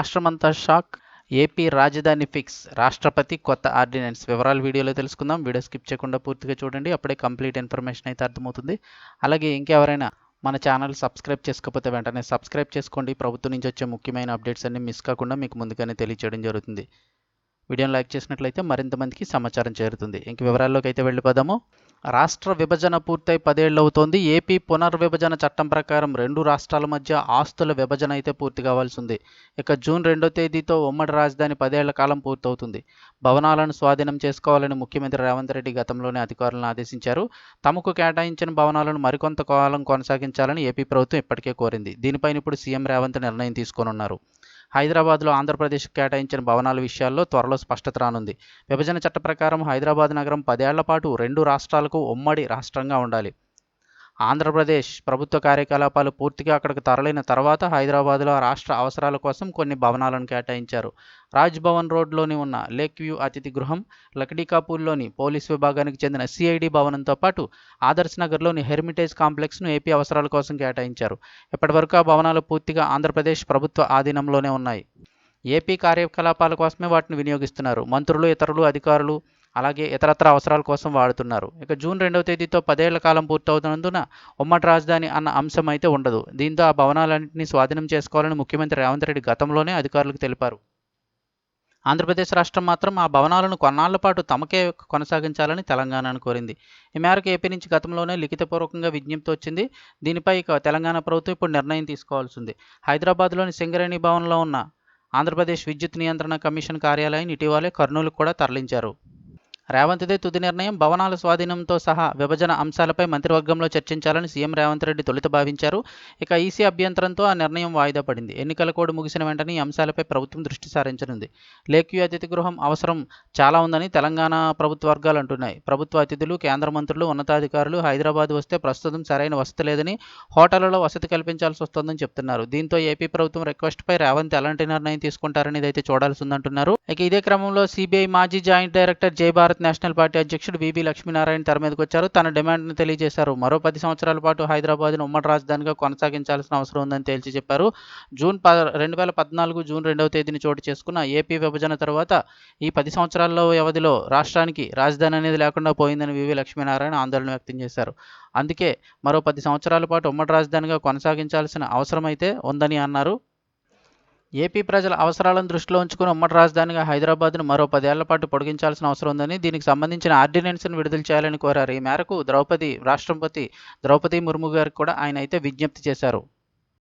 రాష్ట్రమంతా shock. AP రాజధాని fix. రాష్ట్రపతి కొత్త ఆర్డినెన్స్. వివరాలు వీడియోలో తెలుసుకుందాం. వీడియో స్కిప్ చేయకుండా పూర్తిగా చూడండి. అప్పుడే కంప్లీట్ ఇన్ఫర్మేషన్ అయితే అర్థమవుతుంది. అలాగే ఇంకెవరైనా మన ఛానల్ సబ్స్క్రైబ్ చేసుకోకపోతే వెంటనే సబ్స్క్రైబ్ చేసుకోండి. ప్రభుత్వం నుంచి వచ్చే ముఖ్యమైన అప్డేట్స్ అన్ని మిస్ కాకుండా మీకు ముందుగానే తెలియచేయడం జరుగుతుంది. వీడియోని లైక్ చేసినట్లయితే మరింత మందికి సమాచారం చేరుతుంది. ఇంక వివరాల్లోకి అయితే వెళ్ళిపోదాము. రాష్ట్ర విభజన పూర్తయి పదేళ్ళవుతోంది ఏపీ పునర్విభజన చట్టం ప్రకారం రెండు రాష్ట్రాల మధ్య ఆస్తుల విభజన అయితే పూర్తి కావాల్సి ఉంది ఇక జూన్ రెండో తేదీతో ఉమ్మడి రాజధాని పదేళ్ళ కాలం పూర్తవుతుంది. భవనాలను స్వాధీనం చేసుకోవాలని ముఖ్యమంత్రి రేవంత్ రెడ్డి గతంలోనే అధికారులను ఆదేశించారు. తమకు కేటాయించిన భవనాలను మరికొంత కాలం కొనసాగించాలని ఏపీ ప్రభుత్వం ఇప్పటికే కోరింది. దీనిపైన ఇప్పుడు సీఎం రేవంత్ నిర్ణయం తీసుకోనున్నారు. హైదరాబాద్లో ఆంధ్రప్రదేశ్ కేటాయించిన భవనాల విషయాల్లో త్వరలో స్పష్టత రానుంది. విభజన చట్ట ప్రకారం హైదరాబాద్ నగరం పదేళ్ళ పాటు రెండు రాష్ట్రాలకు ఉమ్మడి రాష్ట్రంగా ఉండాలి. ఆంధ్రప్రదేశ్ ప్రభుత్వ కార్యకలాపాలు పూర్తిగా అక్కడికి తరలిన తర్వాత హైదరాబాద్లో రాష్ట్ర అవసరాల కోసం కొన్ని భవనాలను కేటాయించారు. రాజ్భవన్ రోడ్లోని ఉన్న లేక్ వ్యూ అతిథి గృహం లక్డీకాపూర్లోని పోలీస్ విభాగానికి చెందిన సిఐడి భవనంతో పాటు ఆదర్శ్ నగర్లోని హెరిమిటేజ్ కాంప్లెక్స్ను ఏపీ అవసరాల కోసం కేటాయించారు. ఇప్పటివరకు ఆ భవనాలు పూర్తిగా ఆంధ్రప్రదేశ్ ప్రభుత్వ ఆధీనంలోనే ఉన్నాయి. ఏపీ కార్యకలాపాల కోసమే వాటిని వినియోగిస్తున్నారు. మంత్రులు ఇతరులు అధికారులు అలాగే ఇతరత్ర అవసరాల కోసం వాడుతున్నారు. ఇక జూన్ రెండవ తేదీతో పదేళ్ళ కాలం పూర్తవుతున్నందున ఉమ్మడి రాజధాని అన్న అంశం అయితే ఉండదు. దీంతో ఆ భవనాలన్నింటినీ స్వాధీనం చేసుకోవాలని ముఖ్యమంత్రి రేవంత్ రెడ్డి గతంలోనే అధికారులకు తెలిపారు. ఆంధ్రప్రదేశ్ రాష్ట్రం మాత్రం ఆ భవనాలను కొన్నాళ్ళ పాటు తమకే కొనసాగించాలని తెలంగాణను కోరింది. ఈ మేరకు ఏపీ నుంచి గతంలోనే లిఖితపూర్వకంగా విజ్ఞప్తి వచ్చింది. దీనిపై ఇక తెలంగాణ ప్రభుత్వం ఇప్పుడు నిర్ణయం తీసుకోవాల్సి ఉంది హైదరాబాద్లోని సింగరేణి భవన్లో ఉన్న ఆంధ్రప్రదేశ్ విద్యుత్ నియంత్రణ కమిషన్ కార్యాలయం ఇటీవలే కర్నూలు కూడా తరలించారు. రేవంత్దే తుది నిర్ణయం భవనాల స్వాధీనంతో సహా విభజన అంశాలపై మంత్రివర్గంలో చర్చించాలని సీఎం రేవంత్ రెడ్డి తొలుత భావించారు. ఇక ఈసీ అభ్యంతరంతో ఆ నిర్ణయం వాయిదా పడింది. ఎన్నికల కోడ్ ముగిసిన వెంటనే ఈ అంశాలపై ప్రభుత్వం దృష్టి సారించనుంది. లేక్యూ అతిథి గృహం అవసరం చాలా ఉందని తెలంగాణ ప్రభుత్వ వర్గాలు అంటున్నాయి. ప్రభుత్వ అతిథులు కేంద్ర మంత్రులు ఉన్నతాధికారులు హైదరాబాద్ వస్తే ప్రస్తుతం సరైన వసతి లేదని హోటళ్ళలో వసతి కల్పించాల్సి వస్తుందని చెప్తున్నారు. దీంతో ఏపీ ప్రభుత్వం రిక్వెస్ట్పై రేవంత్ ఎలాంటి నిర్ణయం తీసుకుంటారనేది అయితే చూడాల్సి ఉందంటున్నారు. ఇక ఇదే క్రమంలో సిబిఐ మాజీ జాయింట్ డైరెక్టర్ జై భారత్ నేషనల్ పార్టీ అధ్యక్షుడు వివి లక్ష్మీనారాయణ తెర మీదకి వచ్చారు. తన డిమాండ్ను తెలియజేశారు. మరో పది సంవత్సరాల పాటు హైదరాబాద్ను ఉమ్మడి రాజధానిగా కొనసాగించాల్సిన అవసరం ఉందని తేల్చి చెప్పారు. జూన్ ప రెండు వేల పద్నాలుగు జూన్ రెండవ తేదీని చోటు చేసుకున్న ఏపీ విభజన తర్వాత ఈ పది సంవత్సరాల్లో వ్యవధిలో రాష్ట్రానికి రాజధాని అనేది లేకుండా పోయిందని వివి లక్ష్మీనారాయణ ఆందోళన వ్యక్తం చేశారు. అందుకే మరో పది సంవత్సరాల పాటు ఉమ్మడి రాజధానిగా కొనసాగించాల్సిన అవసరమైతే ఉందని అన్నారు. ఏపీ ప్రజల అవసరాలను దృష్టిలో ఉంచుకుని ఉమ్మడి రాజధానిగా హైదరాబాద్ను మరో పదేళ్ళ పాటు పొడిగించాల్సిన అవసరం ఉందని దీనికి సంబంధించిన ఆర్డినెన్స్ను విడుదల చేయాలని కోరారు. ఈ మేరకు ద్రౌపది రాష్ట్రపతి ద్రౌపది ముర్ము గారికి కూడా ఆయన అయితే విజ్ఞప్తి చేశారు.